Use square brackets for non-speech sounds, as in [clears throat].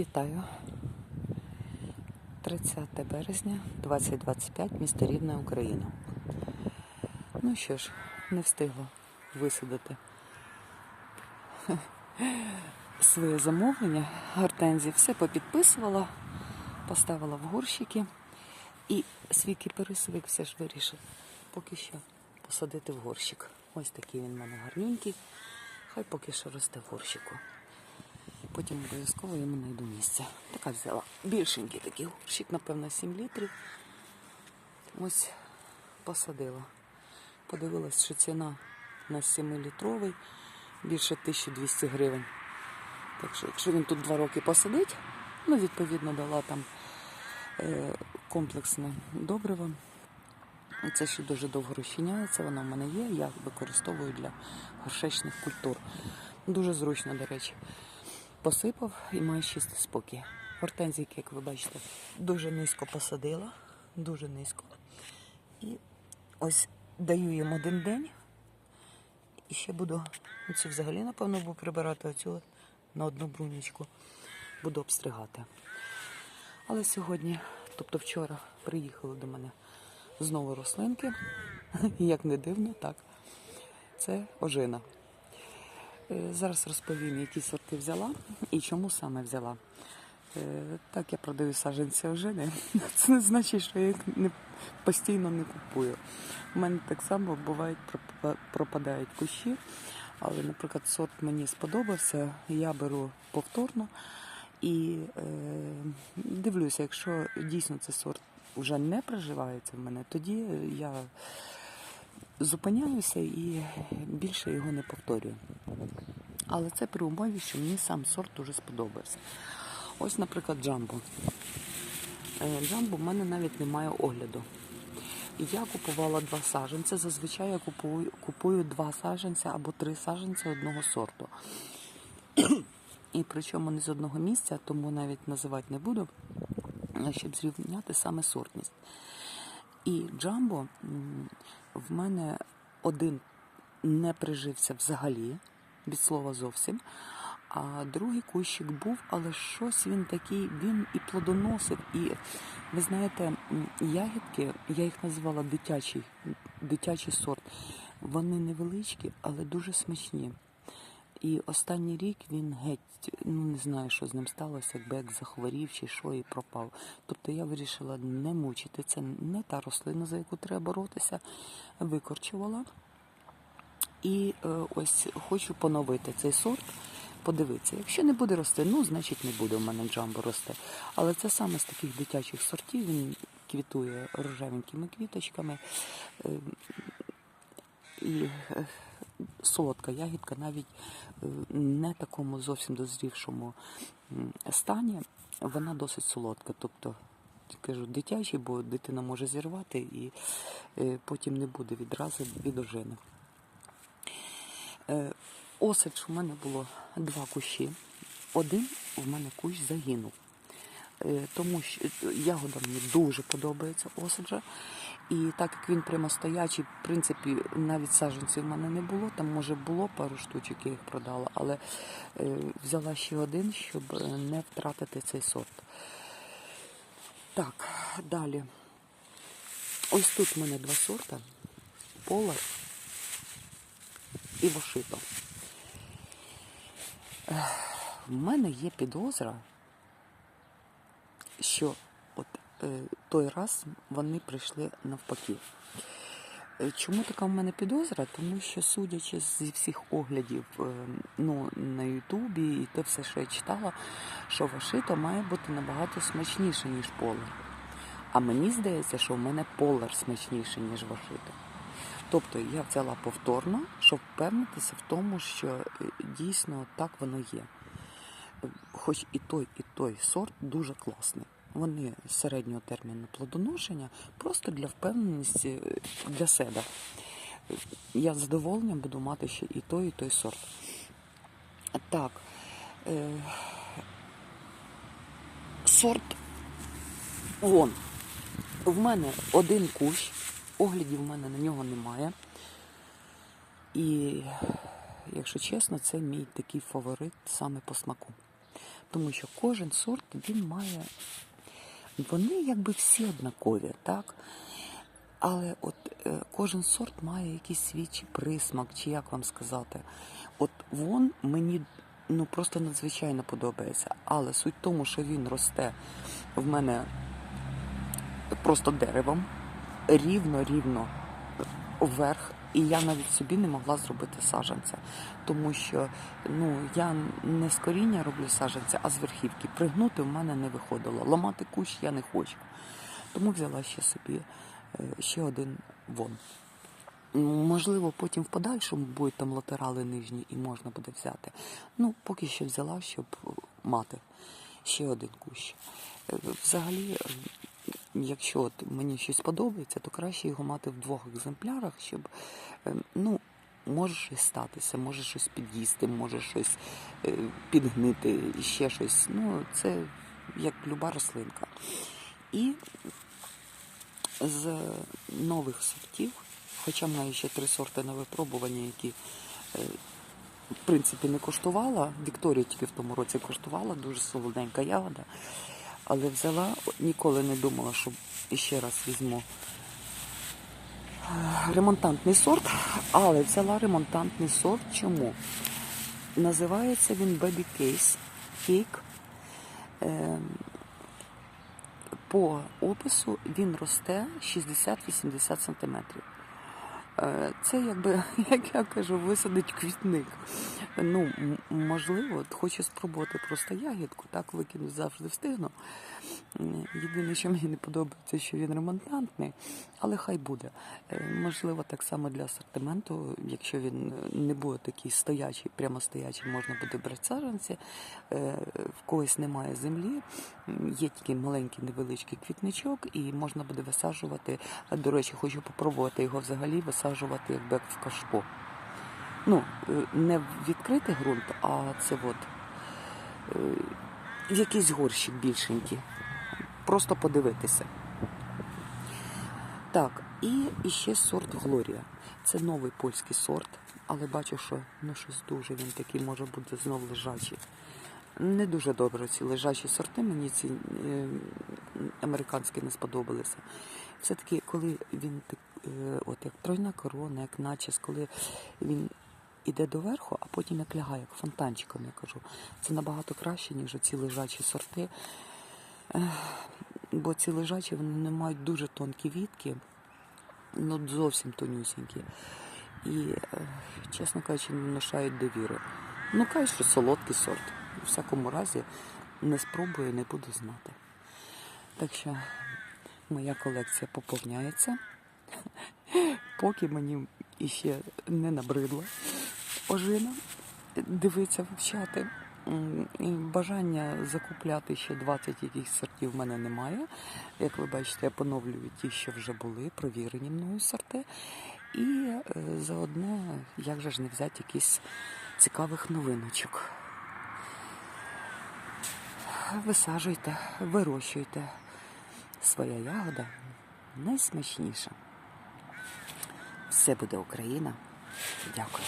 Вітаю. 30 березня 2025, місто Рівне, Україна. Ну що ж, не встигла висадити [laughs] своє замовлення. Гортензії все попідписувала, поставила в горщики. І свій кіперисовик все ж вирішив поки що посадити в горщик. Ось такий він в мене гарненький. Хай поки що росте в горщику. Потім обов'язково йому знайду місце. Така взяла більшенький такий горщик, напевно, 7 літрів. Ось посадила. Подивилась, що ціна на 7-літровий більше 1200 гривень. Так що, якщо він тут 2 роки посадить, ну, відповідно, дала там е, комплексне добриво. Це ще дуже довго розчиняється, воно в мене є, я використовую для горшечних культур. Дуже зручно, до речі. Посипав і має чистий спокій. Гортензійки, як ви бачите, дуже низько посадила, дуже низько. І ось даю їм один день. І ще буду оцю взагалі, напевно, буду прибирати оцю на одну брунічку. Буду обстригати. Але сьогодні, тобто вчора, приїхали до мене знову рослинки. [laughs] Як не дивно, так. Це ожина. Е, Зараз розповім, які сорти взяла і чому саме взяла. Е, Так, я продаю саджанці ожини. [laughs] Це не значить, що я їх не, постійно не купую. У мене так само бувають пропадають кущі, але, наприклад, сорт мені сподобався, я беру повторно і е, дивлюся, якщо дійсно цей сорт вже не проживається в мене, тоді я зупиняюся і більше його не повторюю. Але це при умові, що мені сам сорт дуже сподобався. Ось, наприклад, джамбо. Е, Джамбо в мене навіть немає огляду. Я купувала два саджанця. Зазвичай я купую, купую два саджанця або три саджанця одного сорту. [clears throat] І причому не з одного місця, тому навіть називати не буду, щоб зрівняти саме сортність. І джамбо в мене один не прижився взагалі, від слова зовсім. А другий кущик був, але щось він такий, він і плодоносив. І ви знаєте, ягідки, я їх називала дитячий, дитячий сорт. Вони невеличкі, але дуже смачні. І останній рік він геть, ну не знаю, що з ним сталося, якби як захворів чи що і пропав. Тобто я вирішила не мучити. Це не та рослина, за яку треба боротися. Викорчувала. І е, ось хочу поновити цей сорт, подивитися. Якщо не буде рости, ну значить не буде у мене джамбо рости. Але це саме з таких дитячих сортів. Він квітує рожевенькими квіточками. Е, і е, солодка ягідка навіть не такому зовсім дозрівшому стані, вона досить солодка. Тобто, кажу, дитячий, бо дитина може зірвати і потім не буде відразу від ожини. Е, Осадж у мене було два кущі. Один в мене кущ загинув. Е, Тому що е, ягода мені дуже подобається осаджа. І так як він прямо стоячий, в принципі, навіть саджанців в мене не було. Там, може, було пару штучок, я їх продала, але взяла ще один, щоб не втратити цей сорт. Так, далі. Ось тут в мене два сорта: Полар і Вошито. В мене є підозра, що от е, той раз вони прийшли навпаки. Е, Чому така в мене підозра? Тому що, судячи зі всіх оглядів е, ну, на Ютубі і те все, що я читала, що Вашито має бути набагато смачніше, ніж полар. А мені здається, що в мене полар смачніше, ніж Вашито. Тобто я взяла повторно, щоб впевнитися в тому, що е, дійсно так воно є. Хоч і той, і той сорт дуже класний. Вони середнього терміну плодоношення, просто для впевненості е, для себе. Я з буду мати ще і той, і той сорт. Так. Е, сорт вон. В мене один кущ, оглядів в мене на нього немає. І, якщо чесно, це мій такий фаворит саме по смаку. Тому що кожен сорт він має. Вони якби всі однакові, так? Але от е, кожен сорт має якийсь свій присмак, чи як вам сказати. От вон мені ну просто надзвичайно подобається. Але суть в тому, що він росте в мене просто деревом, рівно-рівно вверх. І я навіть собі не могла зробити саджанця, тому що ну я не з коріння роблю саджанця, а з верхівки. Пригнути в мене не виходило. Ламати кущ я не хочу. Тому взяла ще собі е, ще один вон. Можливо, потім в подальшому будуть там латерали нижні і можна буде взяти. Ну, поки що взяла, щоб мати ще один кущ. Е, Взагалі, якщо от мені щось подобається, то краще його мати в двох екземплярах, щоб е, ну, може щось статися, може щось під'їсти, може щось е, підгнити, ще щось. Ну, це як люба рослинка. І з нових сортів, хоча маю ще три сорти на випробування, які е, в принципі не коштувала. Вікторія тільки в тому році коштувала, дуже солоденька ягода. Але взяла, ніколи не думала, що ще раз візьму е, ремонтантний сорт, але взяла ремонтантний сорт. Чому? Називається він Baby Case Cake. Ем, по опису він росте 60-80 см. Це якби, [laughs] як я кажу, висадить квітник. Ну, можливо, хочу спробувати просто ягідку, так викинути завжди встигну. Єдине, що мені не подобається, що він ремонтантний, але хай буде. Е, Можливо, так само для асортименту, якщо він не буде такий стоячий, прямо стоячий, можна буде брати саджанці. Е, В когось немає землі, є тільки маленький невеличкий квітничок, і можна буде висаджувати. До речі, хочу попробувати його взагалі висаджувати якби як в кашпо. Ну, е, не в відкритий ґрунт, а це от е, в якийсь горщик більшенький. Просто подивитися. Так, і ще сорт Глорія. Це новий польський сорт, але бачу, що ну щось дуже він такий може бути знов лежачий. Не дуже добре ці лежачі сорти, мені ці е, американські не сподобалися. Все-таки, коли він так, е, от як тройна корона, як начес, коли він іде доверху, а потім як лягає, як фонтанчиком, я кажу, це набагато краще, ніж ці лежачі сорти. Ех, Бо ці лежачі вони не мають дуже тонкі вітки, ну зовсім тонюсінькі. І, е, чесно кажучи, не внушають довіри. Ну, кажуть, що солодкий сорт. У всякому разі, не спробую, не буду знати. Так що моя колекція поповняється, поки мені іще не набридла ожина дивитися, вивчати. Бажання закупляти ще 20 якихось сортів в мене немає. Як ви бачите, я поновлюю ті, що вже були, провірені мною сорти. І е, заодно, як же ж не взяти якісь цікавих новиночок. Висаджуйте, вирощуйте. Своя ягода найсмачніша. Все буде Україна. Дякую.